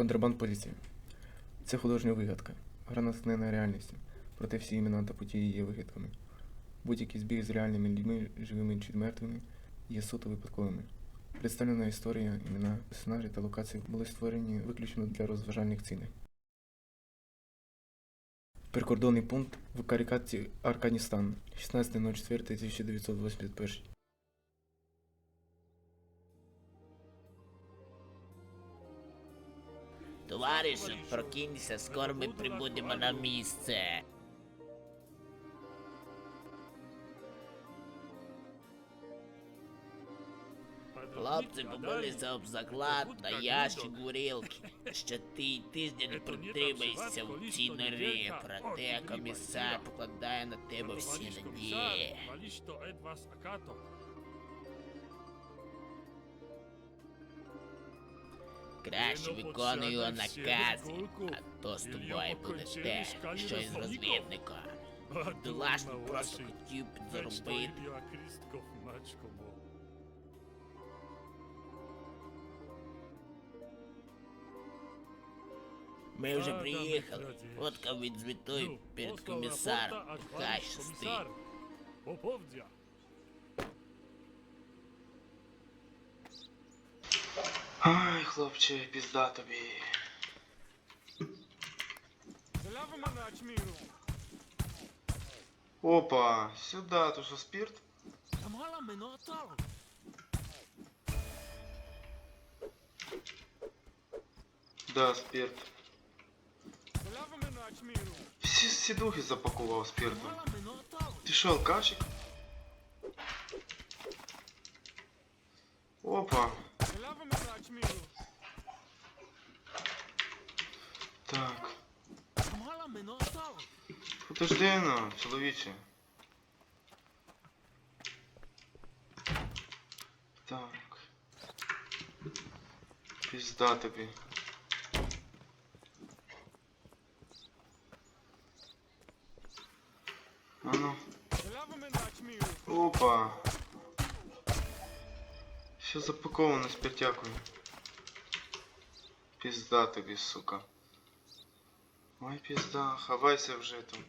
Контрабанд поліції. Це художня вигадка, гра натхнена реальністю, проте всі імена та події є вигадками. Будь-який збіг з реальними людьми, живими чи мертвими, є суто випадковими. Представлена історія, імена, персонажі та локації були створені виключно для розважальних цілей. Прикордонний пункт в карикатці Арканістан 16.04.1981 Товаришу, прокинься, скоро ми прибудемо на місце. Хлопці побилися об заклад на ящик горілки. Ще ти тиждень притримайся в цій норі, проте комісар покладає на тебе всі надії. Краще виконую його накази, а то з тобою буде те, що із розвідником. Бідолашний просто хотів підзаробити. Biła Kristkow, Maćko mo. Ми вже А, да, приїхали. ми раді. Фотка відзвітуй Ну, перед posłał комісаром. raporta, a Хай pan щастить. хлопче, пізда тобі. Zalawamy na Aćmiru. Опа, сюда, то що спірт? Zamalamy no to. Да, спірт. Zalawamy na Aćmiru. Всі сідухи запакував спіртом. Zamalamy no to. Ти що, алкашик? Опа. Так. Zamalamy no to. Подожди ну, чоловіче. Так. Пізда тобі. А ну. Zalawamy na Aćmiru. Опа. Все запаковано спиртякою. Пізда тобі, сука. Ой, пізда, хавайся вже там.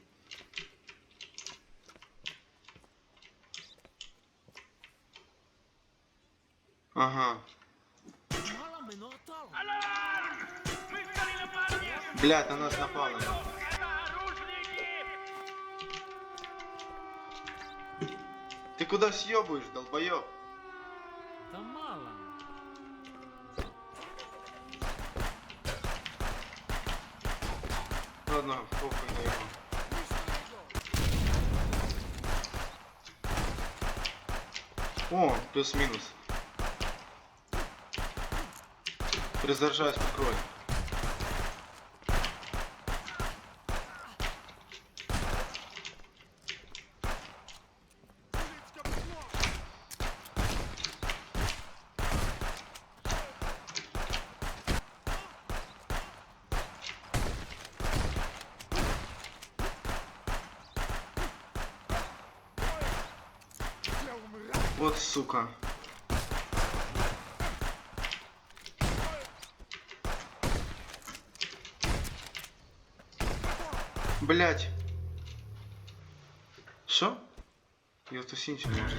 Ага. Блядь, на нас напали. Ты куда съебываешь, долбоёб? Ладно, похуй на его. О, плюс-минус. Перезаряжаюсь по крови. Вот сука. Блять. Що? Я то сінче не можу.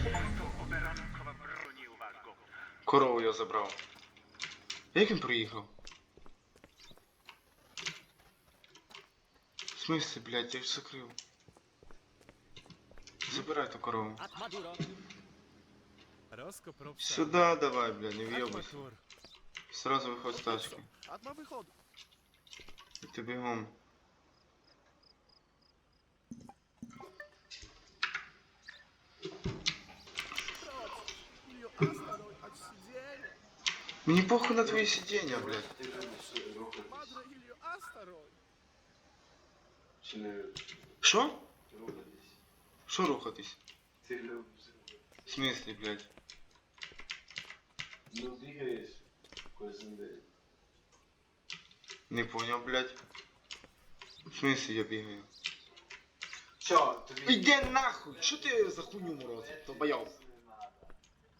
Корову я забрав. Як він проїхав? В смысле, блядь, я ж закрив. Забирай ту корову. Сюда давай, бля, не. Atmatur. Сразу выходь с тачки. И ты бегом. Мне похуй на твои сиденья, блядь. Шо? Шо рухатись? В смысле, блядь? Ну, двигаешь кожен Не понял, блядь. В смысле я бегаю? Чо, тобі Иди нахуй! Что ты за хуйню морозил, долбоёб?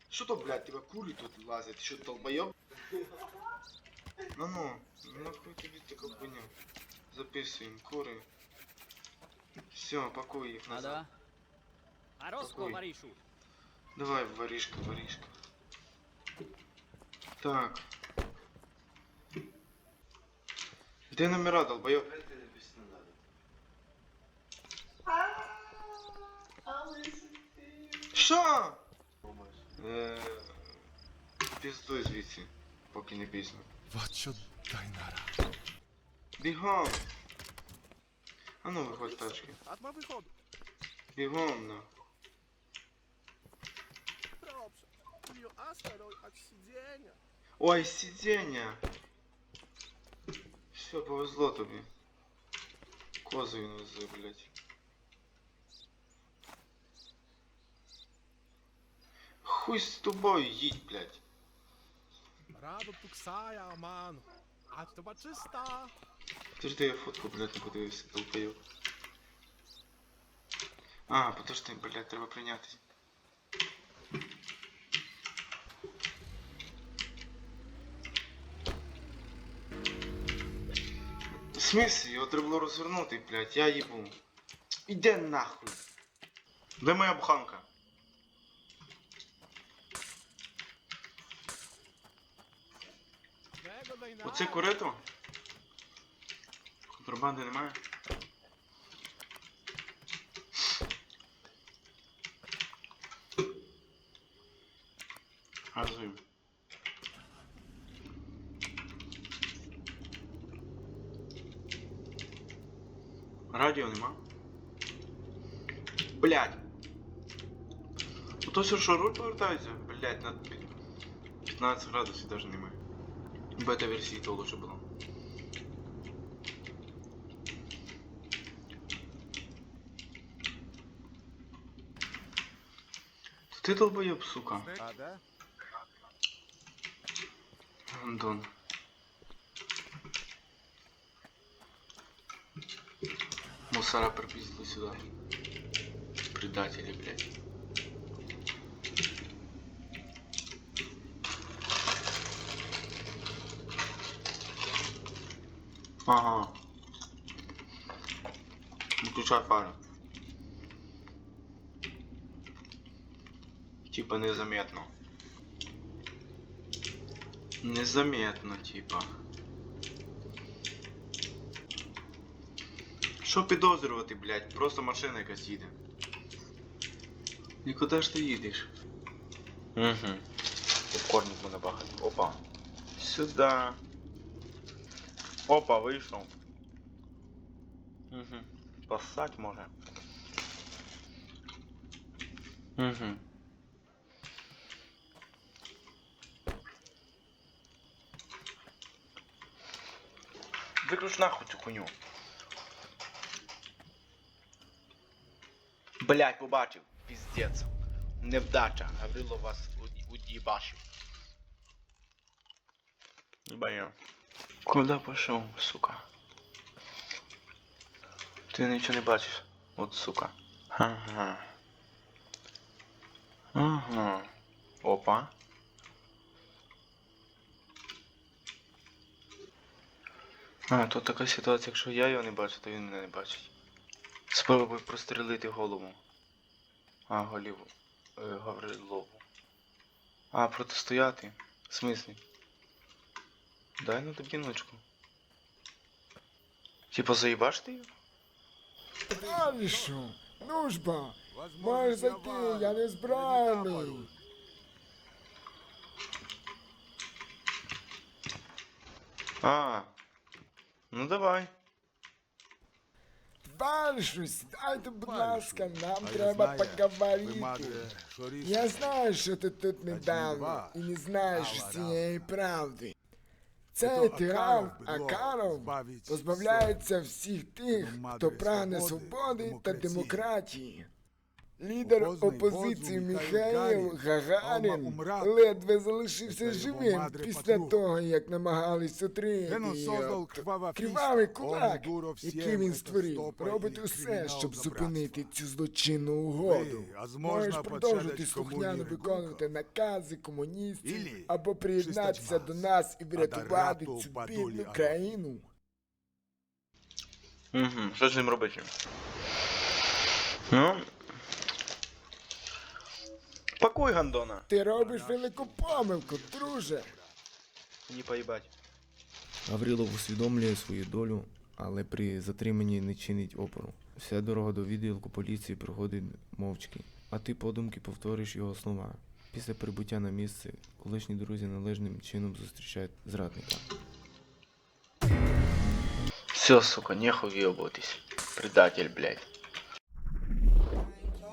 Что то, блядь, тебя кури тут лазят? Что, долбоёб? Ну ну, нахуй тобі така хуйня. Записуємо, кури. Все, пакуй їх назад. Ада? Ароско, Какой? Маришу. Давай, воришка, воришка. Так. Де номера, долбоёб? Это написано надо. Що? Е, Піздуй звідси, поки не пізно. Вот що дайнара. Бігом! А ну виходь з тачки. Atma wychodu. Бігом, на. Ой, сидіння! Все, повезло тобі. Козу він везе, блядь. Хуй з тобою, їдь, блядь. Rado tu ksaja, mano. A to baczysta. Подожди, я фотку, блядь, не подивився, долбоёб. А, подожди, блядь, треба прийнятись. В смысле? Його треба було розвернути, блядь, я їбу. Іде нахуй. Де моя буханка? Оце корито? Контрабанди немає? Газуємо. Радіо нема? Блять. Ото все, що руль повертається? Блять, на пі- 15 градусів даже немає. Бета-версії то лучше було. Ти долбоєб, сука. Radę? Антон. Мусора пропиздили сюда. Предатели, блядь. Ага. Выключай фары. Типа незаметно. Незаметно, типа. Що підозрювати, блядь? Просто машина якась їде. І куди ж ти їдеш? Угу. Попкорник мене бахать. Опа. Сюда. Опа, вийшов. Угу. Поссать може. Угу. Виключ нахуй цю хуйню. Блять, побачив. Піздець. Невдача. Гаврило вас уді- удібашив. Ебаю. Куда пошел, сука? Ти нічого не бачиш. От сука. Ага. Ага. Опа. А, тут така ситуація, якщо я його не бачу, то він мене не бачить. Спробуй прострелити голову. А, голіву. Е, Гаврилову. А, протистояти. В смислі? Дай на добіночку. Типа заїбашти її? Алішу, ну ж бо, можеш зайти, я не збраний. А. Ну давай. Бальшу, сідайте, будь ласка, нам А я треба знаю, поговорити. вимагає шоріст. Я знаю, що ти тут недавно і не знаєш цієї всієї правди. Цей тиран Акаров, позбавляється всіх тих, хто прагне свободи та демократії. Лідер опозиції Міхаїл Гагарін ледве залишився живим після того, як намагалися тринути. Е, кривавий кулак, який він створив, робить усе, щоб зупинити цю злочинну угоду. Можеш продовжити слухняно виконувати накази комуністів або приєднатися до нас і врятувати цю бідну країну. Що з ним робити? Ну... Пакуй гандона. Ти робиш велику помилку, друже. Не поїбать. Гаврилов усвідомлює свою долю, але при затриманні не чинить опору. Вся дорога до відділку поліції проходить мовчки, а ти подумки повториш його слова. Після прибуття на місце колишні друзі належним чином зустрічають зрадника. Все, сука, нехуй въебывайтесь. Предатель, блядь.